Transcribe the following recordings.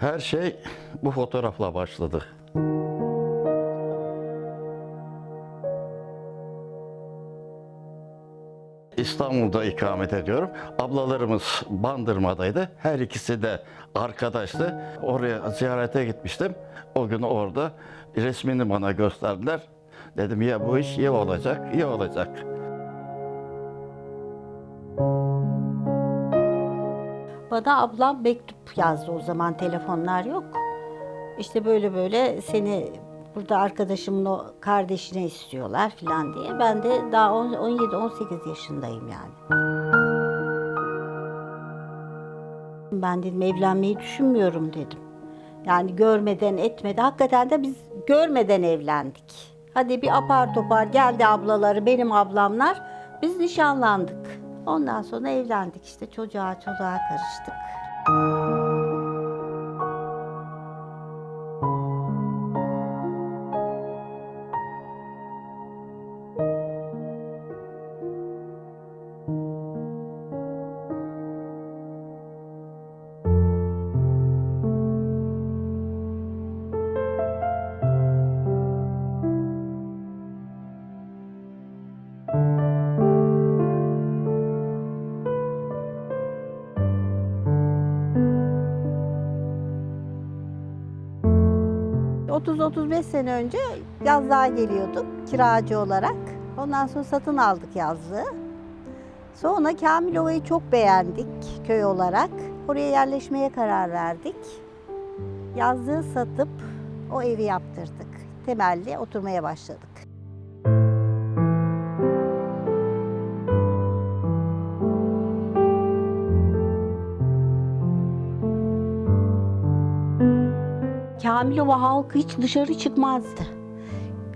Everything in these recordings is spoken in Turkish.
Her şey bu fotoğrafla başladı. İstanbul'da ikamet ediyorum. Ablalarımız Bandırma'daydı. Her ikisi de arkadaştı. Oraya ziyarete gitmiştim. O gün orada resmini bana gösterdiler. Dedim ya bu iş iyi olacak, iyi olacak. Bana ablam mektup yazdı o zaman telefonlar yok. İşte böyle böyle seni burada arkadaşımın o kardeşine istiyorlar falan diye. Ben de daha 17-18 yaşındayım yani. Ben dedim evlenmeyi düşünmüyorum dedim. Yani görmeden etmedi. Hakikaten de biz görmeden evlendik. Hadi bir apar topar geldi ablaları, benim ablamlar. Biz nişanlandık. Ondan sonra evlendik işte çocuğa çocuğa karıştık. 30-35 sene önce yazlığa geliyorduk kiracı olarak. Ondan sonra satın aldık yazlığı. Sonra Kamilova'yı çok beğendik köy olarak. Oraya yerleşmeye karar verdik. Yazlığı satıp o evi yaptırdık. Temelli oturmaya başladık. Kamilova halkı hiç dışarı çıkmazdı.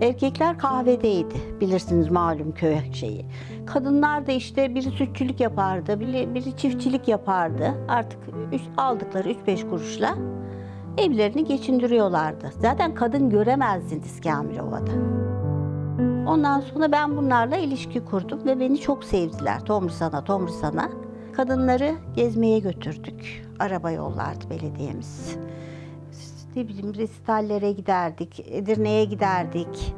Erkekler kahvedeydi bilirsiniz malum köy şeyi. Kadınlar da işte biri sütçülük yapardı, biri, biri çiftçilik yapardı. Artık üç, aldıkları 3-5 kuruşla evlerini geçindiriyorlardı. Zaten kadın göremezdiniz Kamilova'da. Ondan sonra ben bunlarla ilişki kurdum ve beni çok sevdiler. Tomrisana, Tomrisana. Kadınları gezmeye götürdük. Araba yollardı belediyemiz ne bileyim resitallere giderdik, Edirne'ye giderdik.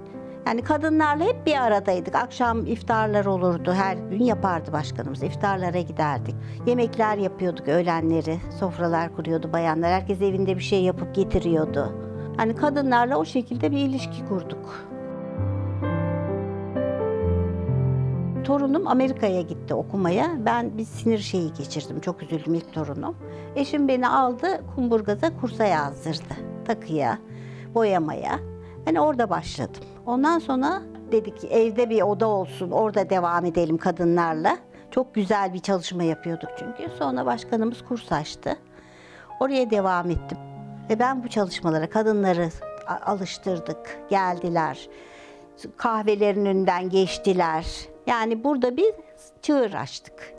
Yani kadınlarla hep bir aradaydık. Akşam iftarlar olurdu. Her gün yapardı başkanımız. İftarlara giderdik. Yemekler yapıyorduk öğlenleri. Sofralar kuruyordu bayanlar. Herkes evinde bir şey yapıp getiriyordu. Hani kadınlarla o şekilde bir ilişki kurduk. Torunum Amerika'ya gitti okumaya. Ben bir sinir şeyi geçirdim. Çok üzüldüm ilk torunum. Eşim beni aldı Kumburgaz'a kursa yazdırdı. Takıya, boyamaya. Ben orada başladım. Ondan sonra dedik ki evde bir oda olsun. Orada devam edelim kadınlarla. Çok güzel bir çalışma yapıyorduk çünkü. Sonra başkanımız kurs açtı. Oraya devam ettim. Ve ben bu çalışmalara kadınları alıştırdık. Geldiler. Kahvelerin önünden geçtiler. Yani burada bir çığır açtık.